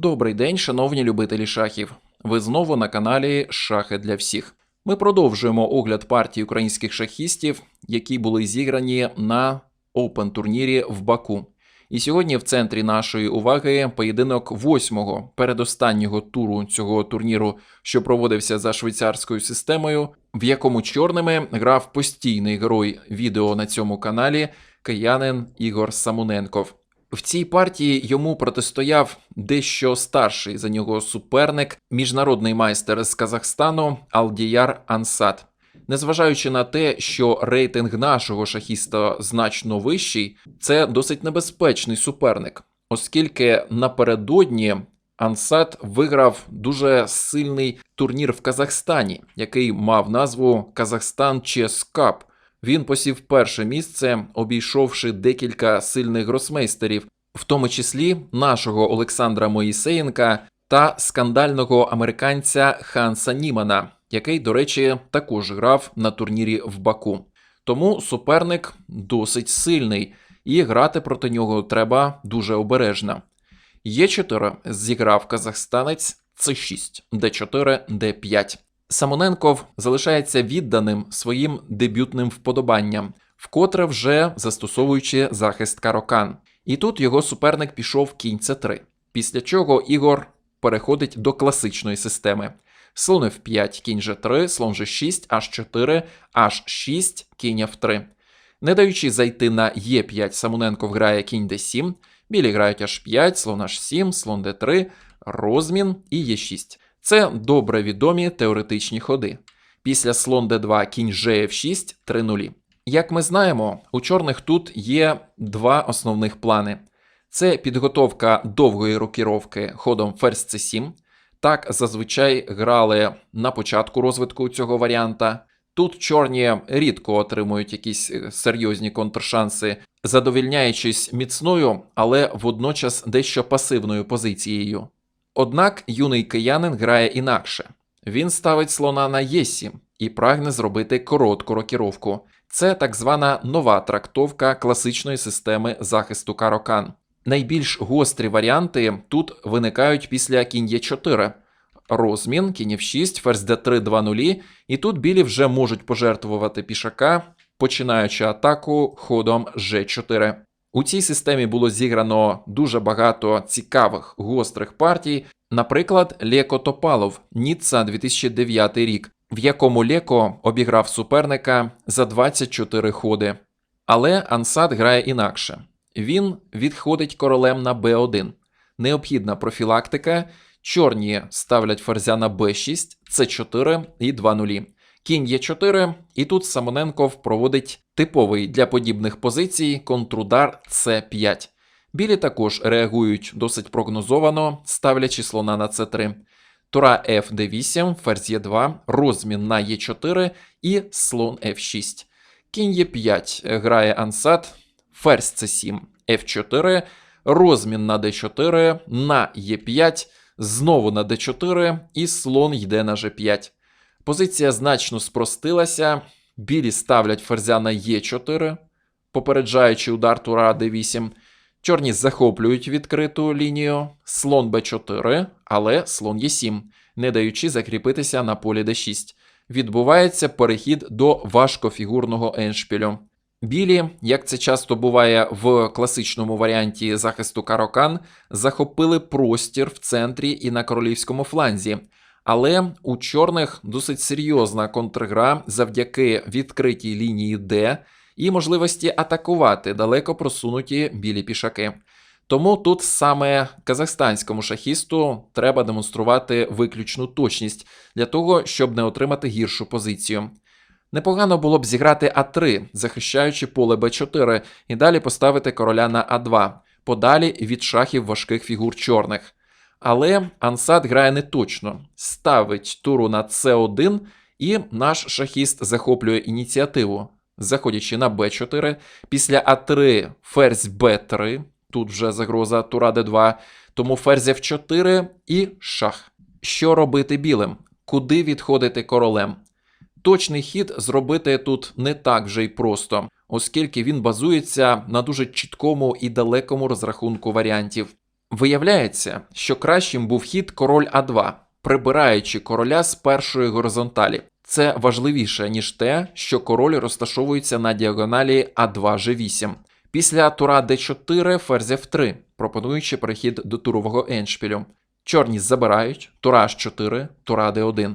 Добрий день, шановні любителі шахів. Ви знову на каналі Шахи для всіх. Ми продовжуємо огляд партій українських шахістів, які були зіграні на Open турнірі в Баку. І сьогодні в центрі нашої уваги поєдинок восьмого передостаннього туру цього турніру, що проводився за швейцарською системою, в якому чорними грав постійний герой відео на цьому каналі киянин Ігор Самуненков. В цій партії йому протистояв дещо старший за нього суперник, міжнародний майстер з Казахстану Алдіяр Ансат. Незважаючи на те, що рейтинг нашого шахіста значно вищий, це досить небезпечний суперник, оскільки напередодні Ансат виграв дуже сильний турнір в Казахстані, який мав назву Казахстан Chess Cup. Він посів перше місце, обійшовши декілька сильних гросмейстерів, в тому числі нашого Олександра Моїсеєнка та скандального американця Ханса Німана, який, до речі, також грав на турнірі в Баку. Тому суперник досить сильний, і грати проти нього треба дуже обережно. Є4 зіграв казахстанець С6, Д4, Д5. Самоненков залишається відданим своїм дебютним вподобанням, вкотре вже застосовуючи захист карокан. І тут його суперник пішов кінь С3, після чого Ігор переходить до класичної системи. Слон F5, кінь G3, слон G6, H4, H6, кінь F3. Не даючи зайти на Е5, Самоненков грає кінь D7, білі грають H5, слон H7, слон D3, розмін і Е6. Це добре відомі теоретичні ходи. Після слон d2 кінь gf6 3 нулі. Як ми знаємо, у чорних тут є два основних плани: це підготовка довгої рокіровки ходом ферзь c7. Так зазвичай грали на початку розвитку цього варіанта. Тут чорні рідко отримують якісь серйозні контршанси, задовільняючись міцною, але водночас дещо пасивною позицією. Однак юний киянин грає інакше. Він ставить слона на Е7 і прагне зробити коротку рокіровку. Це так звана нова трактовка класичної системи захисту карокан. Найбільш гострі варіанти тут виникають після кінь Е4. Розмін, кінь F6, ферзь d3 2 нулі, і тут білі вже можуть пожертвувати пішака, починаючи атаку ходом G4. У цій системі було зіграно дуже багато цікавих гострих партій, наприклад, Леко Топалов Ніцца 2009 рік, в якому Леко обіграв суперника за 24 ходи. Але Ансад грає інакше. Він відходить королем на Б1. Необхідна профілактика. Чорні ставлять ферзя на Б6, С4 і 2 нулі. Кінь Е4, і тут Самоненков проводить типовий для подібних позицій контрудар С5. Білі також реагують досить прогнозовано, ставлячи слона на С3. Тура Ф8, ферзь Е2, розмін на Е4 і слон F6. Кінь Е5 грає ансат, ферзь С7, F4, розмін на Д4, на Е5, знову на Д4 і слон йде на Ж5. Позиція значно спростилася. Білі ставлять ферзя на Е4, попереджаючи удар тура d8. Чорні захоплюють відкриту лінію, слон Б4, але слон Е7, не даючи закріпитися на полі d6. Відбувається перехід до важкофігурного еншпілю. Білі, як це часто буває в класичному варіанті захисту карокан, захопили простір в центрі і на королівському фланзі. Але у чорних досить серйозна контргра завдяки відкритій лінії Д і можливості атакувати далеко просунуті білі пішаки. Тому тут саме казахстанському шахісту треба демонструвати виключну точність для того, щоб не отримати гіршу позицію. Непогано було б зіграти А3, захищаючи поле Б4, і далі поставити короля на А2, подалі від шахів важких фігур чорних. Але Ансад грає неточно, ставить туру на С1, і наш шахіст захоплює ініціативу, заходячи на Б4, після А3 ферзь Б3, тут вже загроза тура Д2, тому ферзь F4 і шах. Що робити білим? Куди відходити королем? Точний хід зробити тут не так вже й просто, оскільки він базується на дуже чіткому і далекому розрахунку варіантів. Виявляється, що кращим був хід король А2, прибираючи короля з першої горизонталі. Це важливіше, ніж те, що король розташовується на діагоналі А2 G8. Після тура d4 ферзь f3, пропонуючи перехід до турового еншпілю. Чорні забирають, тура h4, тура d1.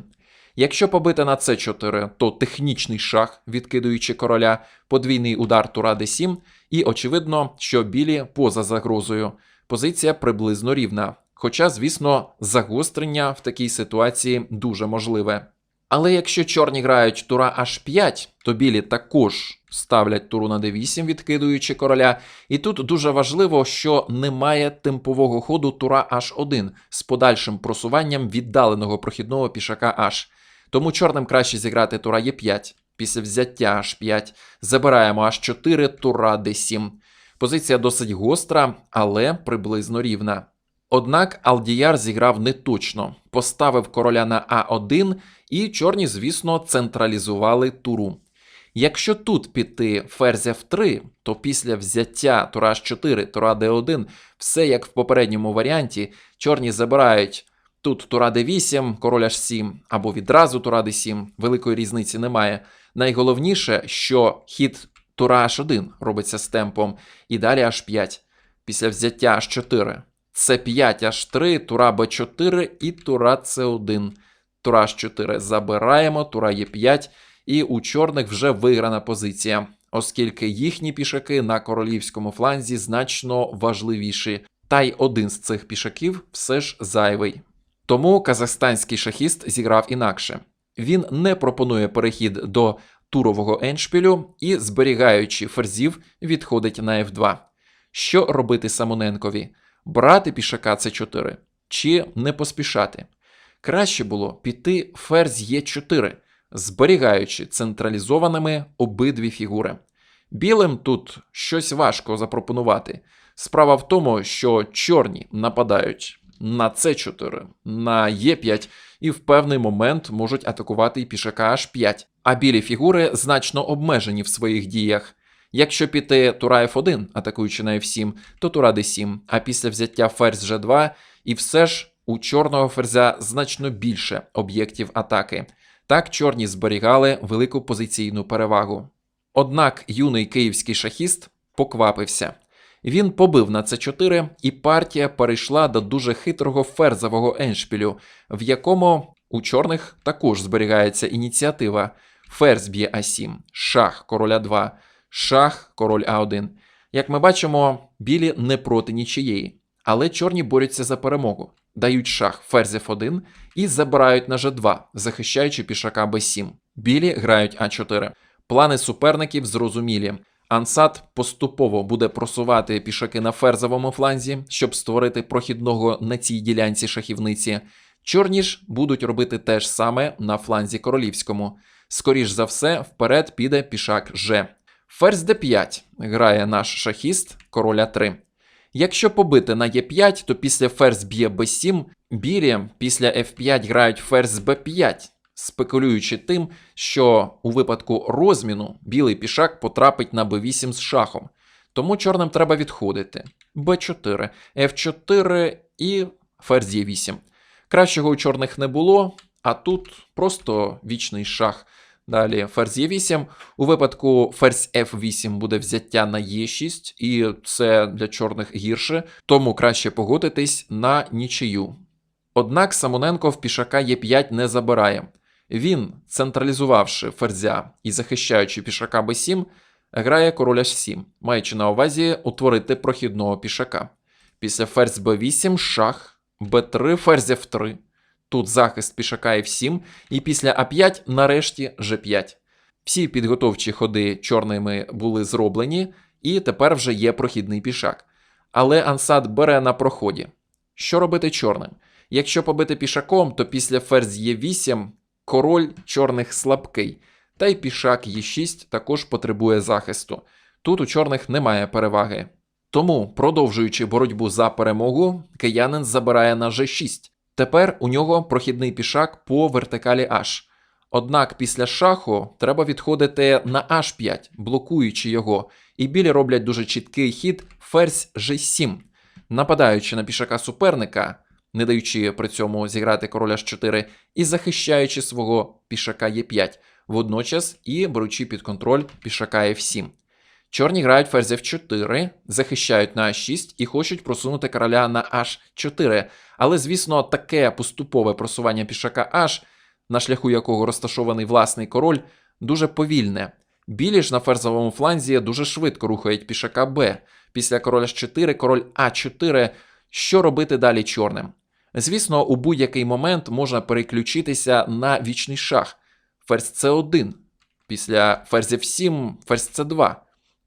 Якщо побити на c4, то технічний шах, відкидуючи короля, подвійний удар тура d7, і очевидно, що білі поза загрозою. Позиція приблизно рівна. Хоча, звісно, загострення в такій ситуації дуже можливе. Але якщо чорні грають тура h5, то білі також ставлять туру на d8, відкидуючи короля. І тут дуже важливо, що немає темпового ходу тура h1 з подальшим просуванням віддаленого прохідного пішака h. Тому чорним краще зіграти тура e5. Після взяття h5 забираємо h4, тура d7. Позиція досить гостра, але приблизно рівна. Однак Алдіяр зіграв неточно, поставив короля на А1, і чорні, звісно, централізували туру. Якщо тут піти ферзь F3, то після взяття тура H4, тура D1, все як в попередньому варіанті, чорні забирають тут тура D8, король H7, або відразу тура D7, великої різниці немає. Найголовніше, що хід тура H1 робиться з темпом, і далі H5. Після взяття H4. С5 H3, тура Б4 і тура С1. Тура H4 забираємо, тура Е5, і у чорних вже виграна позиція, оскільки їхні пішаки на королівському фланзі значно важливіші, та й один з цих пішаків все ж зайвий. Тому казахстанський шахіст зіграв інакше. Він не пропонує перехід до турового еншпілю і, зберігаючи ферзів, відходить на F2. Що робити Самоненкові? Брати пішака С4 чи не поспішати? Краще було піти ферзь Е4, зберігаючи централізованими обидві фігури. Білим тут щось важко запропонувати. Справа в тому, що чорні нападають на С4, на Е5 і в певний момент можуть атакувати і пішака H5, а білі фігури значно обмежені в своїх діях. Якщо піти тура F1, атакуючи на F7, то тура D7, а після взяття ферзь G2, і все ж у чорного ферзя значно більше об'єктів атаки. Так чорні зберігали велику позиційну перевагу. Однак юний київський шахіст поквапився. Він побив на С4, і партія перейшла до дуже хитрого ферзового еншпілю, в якому у чорних також зберігається ініціатива. Ферзь б'є А7, шах короля 2, шах король А1. Як ми бачимо, білі не проти нічиєї, але чорні борються за перемогу, дають шах ферзь F1 і забирають на G2, захищаючи пішака Б7. Білі грають А4. Плани суперників зрозумілі. Ансат поступово буде просувати пішаки на ферзовому фланзі, щоб створити прохідного на цій ділянці шахівниці. Чорні ж будуть робити те ж саме на фланзі королівському. Скоріш за все, вперед піде пішак Ж. Ферзь d5 грає наш шахіст короля 3. Якщо побити на Е5, то після ферзь б'є Б7, білі після F5 грають ферзь Б5, спекулюючи тим, що у випадку розміну білий пішак потрапить на Б8 з шахом. Тому чорним треба відходити. Б4, F4 і ферзь Е8. Кращого у чорних не було, а тут просто вічний шах. Далі ферзь Е8. У випадку ферзь F8 буде взяття на Е6, і це для чорних гірше, тому краще погодитись на нічию. Однак Самоненко в пішака Е5 не забирає. Він, централізувавши ферзя і захищаючи пішака Б7, грає король H7, маючи на увазі утворити прохідного пішака. Після ферзь Б8 шах, Б3, ферзь F3. Тут захист пішака F7, і після А5 нарешті G5. Всі підготовчі ходи чорними були зроблені, і тепер вже є прохідний пішак. Але Ансад бере на проході. Що робити чорним? Якщо побити пішаком, то після ферзь Е8 король чорних слабкий, та й пішак Е6 також потребує захисту. Тут у чорних немає переваги. Тому, продовжуючи боротьбу за перемогу, киянин забирає на G6. Тепер у нього прохідний пішак по вертикалі H. Однак після шаху треба відходити на H5, блокуючи його, і білі роблять дуже чіткий хід ферзь G7. нападаючи на пішака суперника, не даючи при цьому зіграти короля H4, і захищаючи свого пішака Е5, водночас і беручи під контроль пішака F7. Чорні грають ферзь F4, захищають на А6 і хочуть просунути короля на H4. Але, звісно, таке поступове просування пішака H, на шляху якого розташований власний король, дуже повільне. Білі ж на ферзовому фланзі дуже швидко рухають пішака Б. Після короля H4, король А4. Що робити далі чорним? Звісно, у будь-який момент можна переключитися на вічний шах. Ферзь С1. Після ферзь F7, ферзь С2.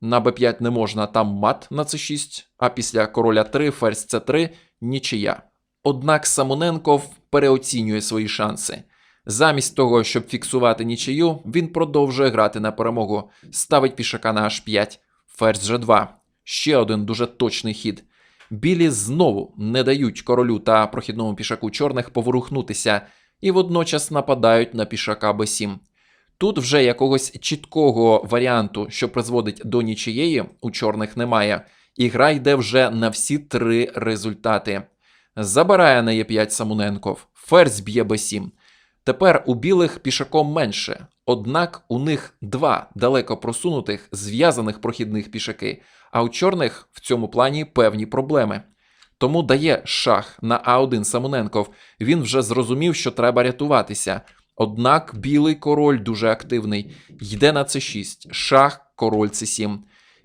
На Б5 не можна, там мат на С6, а після короля 3, ферзь С3 нічия. Однак Самоненков переоцінює свої шанси. Замість того, щоб фіксувати нічию, він продовжує грати на перемогу, ставить пішака на H5, ферзь G2. Ще один дуже точний хід. Білі знову не дають королю та прохідному пішаку чорних поворухнутися і водночас нападають на пішака Б7. Тут вже якогось чіткого варіанту, що призводить до нічиєї, у чорних немає, і гра йде вже на всі три результати. Забирає на Е5 Самуненков, ферзь б'є Б7. Тепер у білих пішаком менше, однак у них два далеко просунутих зв'язаних прохідних пішаки, а у чорних в цьому плані певні проблеми. Тому дає шах на А1 Самоненков. Він вже зрозумів, що треба рятуватися. Однак білий король дуже активний, йде на С6, шах, король С7.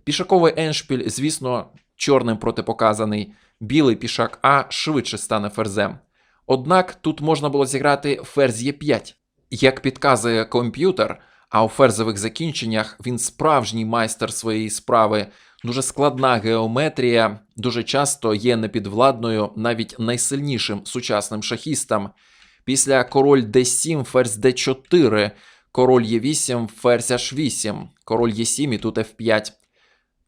Пішаковий еншпіль, звісно, чорним протипоказаний. Білий пішак А швидше стане ферзем. Однак тут можна було зіграти ферзь Е5. Як підказує комп'ютер, а у ферзових закінченнях він справжній майстер своєї справи. Дуже складна геометрія дуже часто є непідвладною навіть найсильнішим сучасним шахістам. Після король d7, ферзь d4, король e8, ферзь h8, король e7 і тут f5.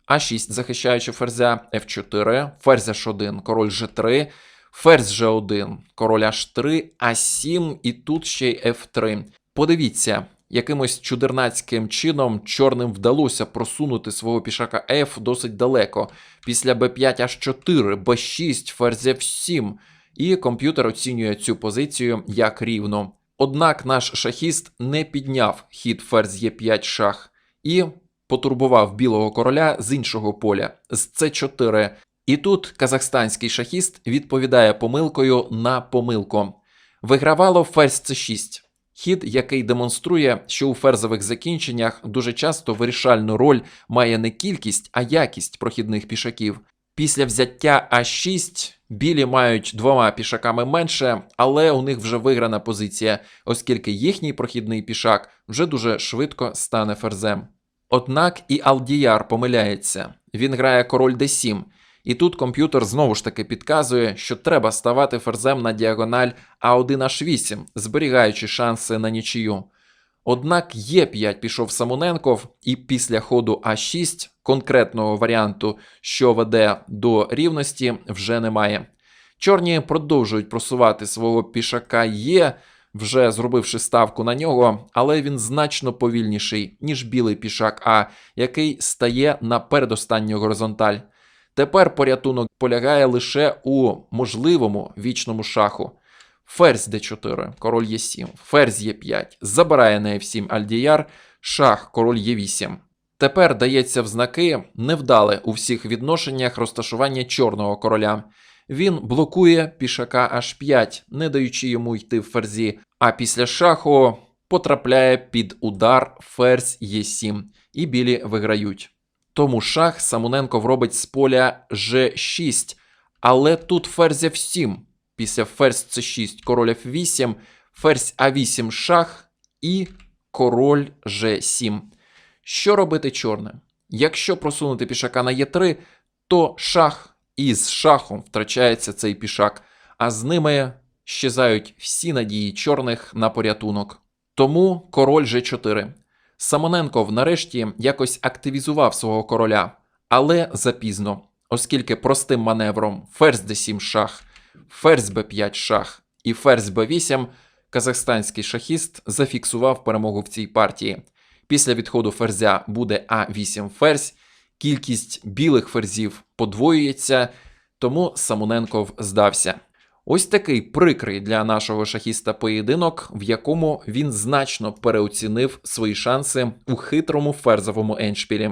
А6, захищаючи ферзя f4, ферзь h1, король g3, ферзь g1, король h3, а7 і тут ще й f3. Подивіться, якимось чудернацьким чином чорним вдалося просунути свого пішака F досить далеко. Після b5 h4, b6, ферзь f7. І комп'ютер оцінює цю позицію як рівно. Однак наш шахіст не підняв хід ферзь Е5 шах і потурбував білого короля з іншого поля з С4. І тут казахстанський шахіст відповідає помилкою на помилку. Вигравало ферзь С6. Хід, який демонструє, що у ферзових закінченнях дуже часто вирішальну роль має не кількість, а якість прохідних пішаків. Після взяття А6 білі мають двома пішаками менше, але у них вже виграна позиція, оскільки їхній прохідний пішак вже дуже швидко стане ферзем. Однак і Алдіяр помиляється. Він грає король d7, і тут комп'ютер знову ж таки підказує, що треба ставати ферзем на діагональ А1H8, зберігаючи шанси на нічию. Однак Е5 пішов Самоненков, і після ходу А6 конкретного варіанту, що веде до рівності, вже немає. Чорні продовжують просувати свого пішака Є, вже зробивши ставку на нього, але він значно повільніший, ніж білий пішак А, який стає на передостанню горизонталь. Тепер порятунок полягає лише у можливому вічному шаху. Ферзь d4, король Е7, ферзь Е5, забирає на F7 Альдіяр, шах, король Е8. Тепер дається в знаки невдале у всіх відношеннях розташування чорного короля. Він блокує пішака H5, не даючи йому йти в ферзі, а після шаху потрапляє під удар ферзь Е7, і білі виграють. Тому шах Самоненков робить з поля G6, але тут ферзь F7. Після ферзь С6, король F8, ферзь А8 шах і король G7. Що робити чорним? Якщо просунути пішака на Е3, то шах із шахом втрачається цей пішак, а з ними щезають всі надії чорних на порятунок. Тому король G4. Самоненков нарешті якось активізував свого короля, але запізно, оскільки простим маневром ферзь d7 шах, ферзь b5 шах і ферзь b8 казахстанський шахіст зафіксував перемогу в цій партії. Після відходу ферзя буде А8 ферзь, кількість білих ферзів подвоюється, тому Самоненков здався. Ось такий прикрий для нашого шахіста поєдинок, в якому він значно переоцінив свої шанси у хитрому ферзовому еншпілі.